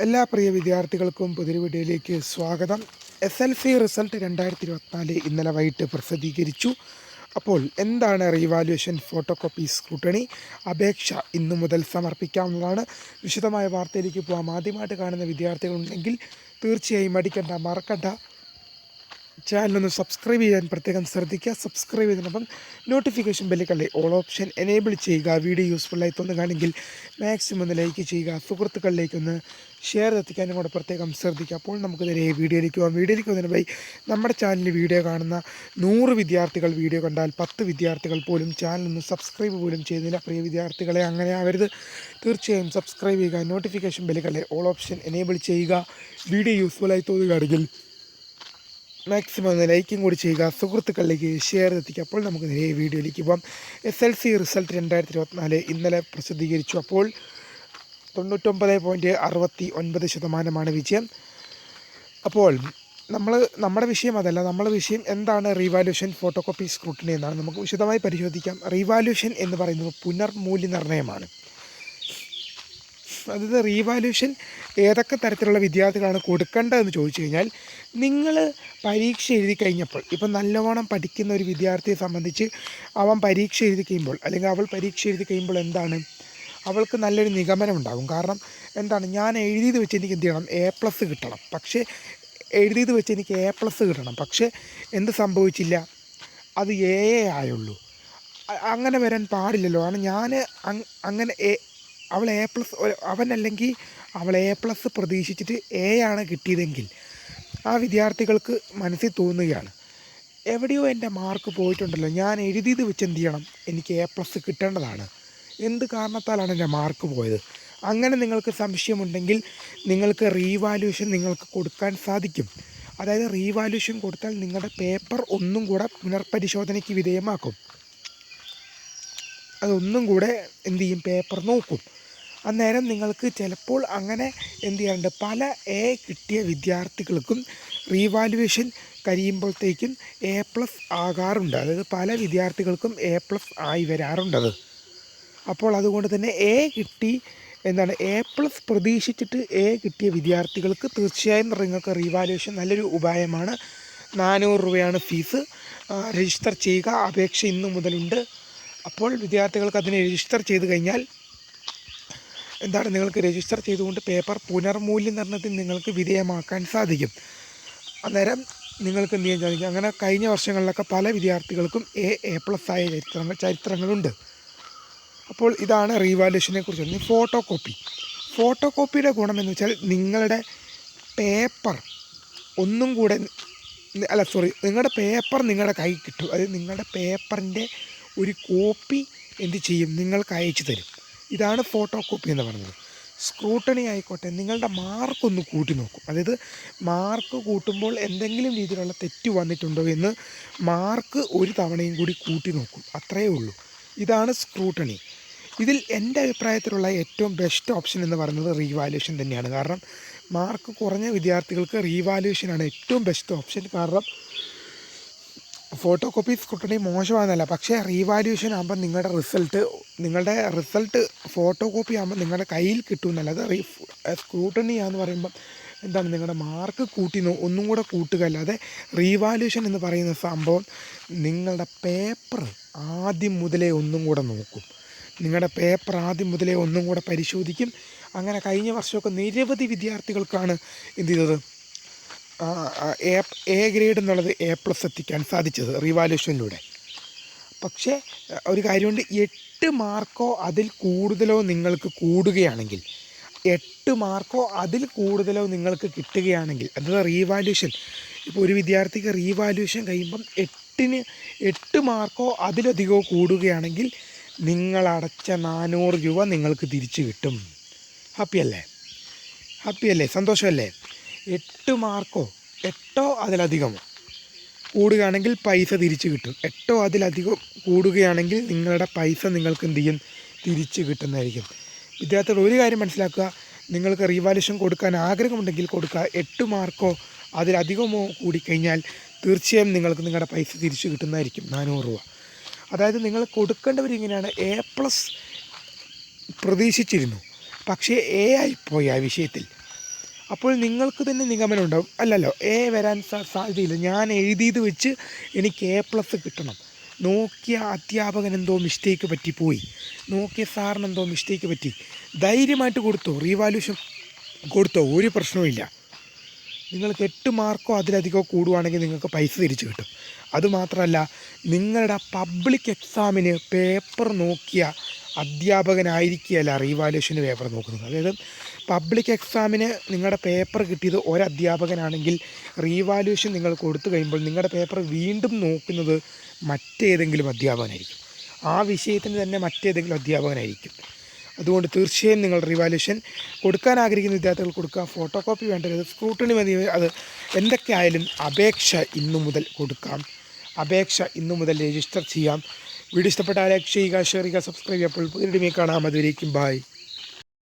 എല്ലാ പ്രിയ വിദ്യാർത്ഥികൾക്കും പുതിയൊരു വീഡിയോയിലേക്ക് സ്വാഗതം. എസ് എൽ സി റിസൾട്ട് രണ്ടായിരത്തി ഇരുപത്തിനാല് ഇന്നലെ വൈകിട്ട് പ്രസിദ്ധീകരിച്ചു. അപ്പോൾ എന്താണ് റീവാലുവേഷൻ ഫോട്ടോ കോപ്പി സ്ക്രൂട്ടണി അപേക്ഷ ഇന്നു മുതൽ സമർപ്പിക്കാവുന്നതാണ്. വിശദമായ വാർത്തയിലേക്ക് പോകാം ആദ്യമായിട്ട് കാണുന്ന വിദ്യാർത്ഥികളുണ്ടെങ്കിൽ തീർച്ചയായും മടിക്കണ്ട മറക്കണ്ട. ചാനലൊന്ന് സബ്സ്ക്രൈബ് ചെയ്യാൻ പ്രത്യേകം ശ്രദ്ധിക്കുക. സബ്സ്ക്രൈബ് ചെയ്തതിനൊപ്പം നോട്ടിഫിക്കേഷൻ ബെല്ലുകളെ ഓൾ ഓപ്ഷൻ എനേബിൾ ചെയ്യുക. വീഡിയോ യൂസ്ഫുള്ളായി തോന്നുകയാണെങ്കിൽ മാക്സിമം ഒന്ന് ലൈക്ക് ചെയ്യുക. സുഹൃത്തുക്കളിലേക്കൊന്ന് ഷെയർ എത്തിക്കാനും കൂടെ പ്രത്യേകം ശ്രദ്ധിക്കുക. അപ്പോൾ നമുക്ക് നേരെ വീഡിയോയിലേക്ക് പോകാം. വീഡിയോയിലേക്ക് വന്നതിന് പോകുന്നതിന് നമ്മുടെ ചാനലിൽ വീഡിയോ കാണുന്ന നൂറ് വിദ്യാർത്ഥികൾ വീഡിയോ കണ്ടാൽ പത്ത് വിദ്യാർത്ഥികൾ പോലും ചാനലൊന്ന് സബ്സ്ക്രൈബ് പോലും ചെയ്യുന്നില്ല. പ്രിയ വിദ്യാർത്ഥികളെ അങ്ങനെ ആവരുത്. തീർച്ചയായും സബ്സ്ക്രൈബ് ചെയ്യുക നോട്ടിഫിക്കേഷൻ ബെല്ലുകളെ ഓൾ ഓപ്ഷൻ എനേബിൾ ചെയ്യുക. വീഡിയോ യൂസ്ഫുൾ ആയി തോന്നുകയാണെങ്കിൽ മാക്സിമം ലൈക്കും കൂടി ചെയ്യുക. സുഹൃത്തുക്കളിലേക്ക് ഷെയർ എത്തിക്കുക. അപ്പോൾ നമുക്ക് നേരെ വീഡിയോയിലേക്ക് പോകാം. എസ് എൽ സി റിസൾട്ട് രണ്ടായിരത്തി ഇരുപത്തിനാല് ഇന്നലെ പ്രസിദ്ധീകരിച്ചു. അപ്പോൾ തൊണ്ണൂറ്റൊമ്പത് പോയിന്റ് അറുപത്തി ഒൻപത് ശതമാനമാണ് വിജയം. അപ്പോൾ നമ്മൾ നമ്മുടെ വിഷയം അതല്ല. നമ്മുടെ വിഷയം എന്താണ് റീവാല്യൂഷൻ ഫോട്ടോ കോപ്പി സ്ക്രൂട്ടിനി എന്നാണ്. നമുക്ക് വിശദമായി പരിശോധിക്കാം. റീവാല്യൂഷൻ എന്ന് പറയുന്നത് പുനർമൂല്യനിർണയമാണ്. അതായത് റീവാല്യൂഷൻ ഏതൊക്കെ തരത്തിലുള്ള വിദ്യാർത്ഥികളാണ് കൊടുക്കേണ്ടതെന്ന് ചോദിച്ചു കഴിഞ്ഞാൽ നിങ്ങൾ പരീക്ഷ എഴുതി കഴിഞ്ഞപ്പോൾ ഇപ്പം നല്ലവണ്ണം പഠിക്കുന്ന ഒരു വിദ്യാർത്ഥിയെ സംബന്ധിച്ച് അവൻ പരീക്ഷ എഴുതി കഴിയുമ്പോൾ അല്ലെങ്കിൽ അവൾ പരീക്ഷ എഴുതി കഴിയുമ്പോൾ എന്താണ്? അവൾക്ക് നല്ലൊരു നിഗമനം ഉണ്ടാകും കാരണം എന്താണ്? ഞാൻ എഴുതിയത് വെച്ച് എനിക്ക് എന്ത് ചെയ്യണം? എ പ്ലസ് കിട്ടണം. പക്ഷേ എഴുതിയത് വെച്ച് എനിക്ക് എ പ്ലസ് കിട്ടണം. പക്ഷേ എന്ത് സംഭവിച്ചില്ല? അത് എ എ ആയുള്ളൂ. അങ്ങനെ വരാൻ പാടില്ലല്ലോ. കാരണം ഞാൻ അങ്ങനെ എ അവൾ എ പ്ലസ് അവനല്ലെങ്കിൽ അവൾ എ പ്ലസ് പ്രതീക്ഷിച്ചിട്ട് എ ആണ് കിട്ടിയതെങ്കിൽ ആ വിദ്യാർത്ഥികൾക്ക് മനസ്സിൽ തോന്നുകയാണ്. എവിടെയോ എന്റെ മാർക്ക് പോയിട്ടുണ്ടല്ലോ. ഞാൻ എഴുതിയത് വെച്ച് എന്ത് ചെയ്യണം? എനിക്ക് എ പ്ലസ് കിട്ടേണ്ടതാണ്. എന്ത് കാരണത്താലാണ് എന്റെ മാർക്ക് പോയത്? അങ്ങനെ നിങ്ങൾക്ക് സംശയമുണ്ടെങ്കിൽ നിങ്ങൾക്ക് റീവാല്യൂഷൻ നിങ്ങൾക്ക് കൊടുക്കാൻ സാധിക്കും. അതായത് റീവാല്യൂഷൻ കൊടുത്താൽ നിങ്ങളുടെ പേപ്പർ ഒന്നും കൂടെ പുനർപരിശോധനയ്ക്ക് വിധേയമാക്കും. അതൊന്നും കൂടെ എന്ത് ചെയ്യും? പേപ്പർ നോക്കും. അന്നേരം നിങ്ങൾക്ക് ചിലപ്പോൾ അങ്ങനെ എന്ത് ചെയ്യാറുണ്ട്? പല എ കിട്ടിയ വിദ്യാർത്ഥികൾക്കും റീവാലുവേഷൻ കഴിയുമ്പോഴത്തേക്കും എ പ്ലസ് ആകാറുണ്ട്. അതായത് പല വിദ്യാർത്ഥികൾക്കും എ പ്ലസ് ആയി വരാറുണ്ടത്. അപ്പോൾ അതുകൊണ്ട് തന്നെ എ കിട്ടി എന്താണ് എ പ്ലസ് പ്രതീക്ഷിച്ചിട്ട് എ കിട്ടിയ വിദ്യാർത്ഥികൾക്ക് തീർച്ചയായും നിങ്ങൾക്ക് റീവാലുവേഷൻ നല്ലൊരു ഉപായമാണ്. നാനൂറ് രൂപയാണ് ഫീസ് രജിസ്റ്റർ ചെയ്യുക. അപേക്ഷ ഇന്നു മുതലുണ്ട്. അപ്പോൾ വിദ്യാർത്ഥികൾക്ക് അതിനെ രജിസ്റ്റർ ചെയ്ത് കഴിഞ്ഞാൽ എന്താണ്? നിങ്ങൾക്ക് രജിസ്റ്റർ ചെയ്തുകൊണ്ട് പേപ്പർ പുനർമൂല്യനിർണയത്തിന് നിങ്ങൾക്ക് വിധേയമാക്കാൻ സാധിക്കും. അന്നേരം നിങ്ങൾക്ക് എന്ത് ചെയ്യാൻ സാധിക്കും? അങ്ങനെ കഴിഞ്ഞ വർഷങ്ങളിലൊക്കെ പല വിദ്യാർത്ഥികൾക്കും എ എ പ്ലസ് ആയ ചരിത്രങ്ങൾ ചരിത്രങ്ങളുണ്ട്. അപ്പോൾ ഇതാണ് റീവാലുവേഷനെ കുറിച്ച് ഇനി ഫോട്ടോ കോപ്പി ഫോട്ടോ കോപ്പിയുടെ ഗുണം എന്ന് വെച്ചാൽ നിങ്ങളുടെ പേപ്പർ ഒന്നും കൂടെ അല്ല സോറി നിങ്ങളുടെ പേപ്പർ നിങ്ങളുടെ കൈ കിട്ടും. അതായത് നിങ്ങളുടെ പേപ്പറിന്റെ ഒരു കോപ്പി എന്ത് ചെയ്യും? നിങ്ങൾക്ക് അയച്ചു തരും. ഇതാണ് ഫോട്ടോ കോപ്പി എന്ന് പറയുന്നത് സ്ക്രൂട്ടണി ആയിക്കോട്ടെ നിങ്ങളുടെ മാർക്ക് ഒന്ന് കൂട്ടി നോക്കും. അതായത് മാർക്ക് കൂട്ടുമ്പോൾ എന്തെങ്കിലും രീതിയിലുള്ള തെറ്റ് വന്നിട്ടുണ്ടോ എന്ന് മാർക്ക് ഒരു തവണയും കൂടി കൂട്ടി നോക്കും. അത്രയേ ഉള്ളൂ. ഇതാണ് സ്ക്രൂട്ടണി. ഇതിൽ എന്റെ അഭിപ്രായത്തിലുള്ള ഏറ്റവും ബെസ്റ്റ് ഓപ്ഷൻ എന്ന് പറയുന്നത് റീവാലുവേഷൻ തന്നെയാണ്. കാരണം മാർക്ക് കുറഞ്ഞ വിദ്യാർത്ഥികൾക്ക് റീവാലുവേഷനാണ് ഏറ്റവും ബെസ്റ്റ് ഓപ്ഷൻ കാരണം ഫോട്ടോ കോപ്പീസ് സ്ക്രൂട്ടണി മോശമാണെന്നല്ല. പക്ഷേ റീവാലുവേഷൻ ആകുമ്പോൾ നിങ്ങളുടെ റിസൾട്ട് നിങ്ങളുടെ റിസൾട്ട് ഫോട്ടോ കോപ്പി ആകുമ്പോൾ നിങ്ങളുടെ കയ്യിൽ കിട്ടുമെന്നല്ല. അത് റീ സ്ക്രൂട്ടണി ആന്ന് പറയുമ്പം എന്താണ്? നിങ്ങളുടെ മാർക്ക് കൂട്ടി ഒന്നും കൂടെ കൂട്ടുക അല്ലാതെ റീവാലുവേഷൻ എന്ന് പറയുന്ന സംഭവം നിങ്ങളുടെ പേപ്പർ ആദ്യം മുതലേ ഒന്നും കൂടെ നോക്കും. നിങ്ങളുടെ പേപ്പർ ആദ്യം മുതലേ ഒന്നും കൂടെ പരിശോധിക്കും. അങ്ങനെ കഴിഞ്ഞ വർഷമൊക്കെ നിരവധി വിദ്യാർത്ഥികൾക്കാണ് എന്ത് ചെയ്തത്? എ എ ഗ്രേഡ് എന്നുള്ളത് എ പ്ലസ് എത്തിക്കാൻ സാധിച്ചത് റിവാലുവേഷനിലൂടെ പക്ഷേ ഒരു കാര്യമുണ്ട്. എട്ട് മാർക്കോ അതിൽ കൂടുതലോ നിങ്ങൾക്ക് കൂടുകയാണെങ്കിൽ എട്ട് മാർക്കോ അതിൽ കൂടുതലോ നിങ്ങൾക്ക് കിട്ടുകയാണെങ്കിൽ അതായത് റീവാല്യൂഷൻ ഇപ്പോൾ ഒരു വിദ്യാർത്ഥിക്ക് റീവാല്യൂഷൻ കഴിയുമ്പം എട്ടിന് എട്ട് മാർക്കോ അതിലധികമോ കൂടുകയാണെങ്കിൽ നിങ്ങൾ അടച്ച നാനൂറ് രൂപ നിങ്ങൾക്ക് തിരിച്ചു കിട്ടും. ഹാപ്പി അല്ലേ? ഹാപ്പി അല്ലേ? സന്തോഷമല്ലേ? എട്ട് മാർക്കോ? എട്ടോ അതിലധികമോ? കൂടുകയാണെങ്കിൽ പൈസ തിരിച്ചു കിട്ടും. എട്ടോ അതിലധികം കൂടുകയാണെങ്കിൽ നിങ്ങളുടെ പൈസ നിങ്ങൾക്ക് എന്ത് ചെയ്യും? തിരിച്ചു കിട്ടുന്നതായിരിക്കും. വിദ്യാർത്ഥികൾ ഒരു കാര്യം മനസ്സിലാക്കുക. നിങ്ങൾക്ക് റീവാലുഷൻ കൊടുക്കാൻ ആഗ്രഹമുണ്ടെങ്കിൽ കൊടുക്കുക. എട്ട് മാർക്കോ അതിലധികമോ കൂടിക്കഴിഞ്ഞാൽ തീർച്ചയായും നിങ്ങൾക്ക് നിങ്ങളുടെ പൈസ തിരിച്ചു കിട്ടുന്നതായിരിക്കും. നാനൂറ് രൂപ. അതായത് നിങ്ങൾ കൊടുക്കേണ്ടവർ ഇങ്ങനെയാണ്. എ പ്ലസ് പ്രതീക്ഷിച്ചിരുന്നു. പക്ഷേ എ ആയിപ്പോയി ആ വിഷയത്തിൽ. അപ്പോൾ നിങ്ങൾക്ക് തന്നെ നിഗമനം ഉണ്ടാവും. അല്ലല്ലോ എ വരാൻ സാധ്യതയില്ല. ഞാൻ എഴുതിയത് വെച്ച് എനിക്ക് എ പ്ലസ് കിട്ടണം. നോക്കിയ അധ്യാപകൻ എന്തോ മിസ്റ്റേക്ക് പറ്റി പോയി നോക്കിയ സാറിന് എന്തോ മിസ്റ്റേക്ക് പറ്റി. ധൈര്യമായിട്ട് കൊടുത്തോ? റീവാല്യൂഷൻ കൊടുത്തോ? ഒരു പ്രശ്നവുമില്ല നിങ്ങൾക്ക് എട്ട് മാർക്കോ അതിലധികമോ കൂടുവാണെങ്കിൽ നിങ്ങൾക്ക് പൈസ തിരിച്ചു കിട്ടും. അതുമാത്രമല്ല നിങ്ങളുടെ പബ്ലിക് എക്സാമിന് പേപ്പർ നോക്കിയ അധ്യാപകനായിരിക്കുകയല്ല റീവാലുവേഷന് പേപ്പർ നോക്കുന്നത്. അതായത് പബ്ലിക് എക്സാമിന് നിങ്ങളുടെ പേപ്പർ കിട്ടിയത് ഒരധ്യാപകനാണെങ്കിൽ റീവാലുവേഷൻ നിങ്ങൾ കൊടുത്തു കഴിയുമ്പോൾ നിങ്ങളുടെ പേപ്പർ വീണ്ടും നോക്കുന്നത് മറ്റേതെങ്കിലും അധ്യാപകനായിരിക്കും. ആ വിഷയത്തിന് തന്നെ മറ്റേതെങ്കിലും അധ്യാപകനായിരിക്കും. അതുകൊണ്ട് തീർച്ചയായും നിങ്ങൾ റിവാലുവേഷൻ കൊടുക്കാൻ ആഗ്രഹിക്കുന്ന വിദ്യാർത്ഥികൾ കൊടുക്കുക. ഫോട്ടോ കോപ്പി വേണ്ടത് സ്ക്രൂട്ടണി മതി. അത് എന്തൊക്കെ ആയാലും അപേക്ഷ ഇന്നു മുതൽ കൊടുക്കാം. അപേക്ഷ ഇന്നു മുതൽ രജിസ്റ്റർ ചെയ്യാം. വീഡിയോ ഇഷ്ടപ്പെട്ടാൽ ലൈക്ക് ചെയ്യുക ഷെയർ ചെയ്യുക സബ്സ്ക്രൈബ് ചെയ്യുക. അപ്പോൾ പുതിയ കാണാം. അതുവരേക്കും ബായ്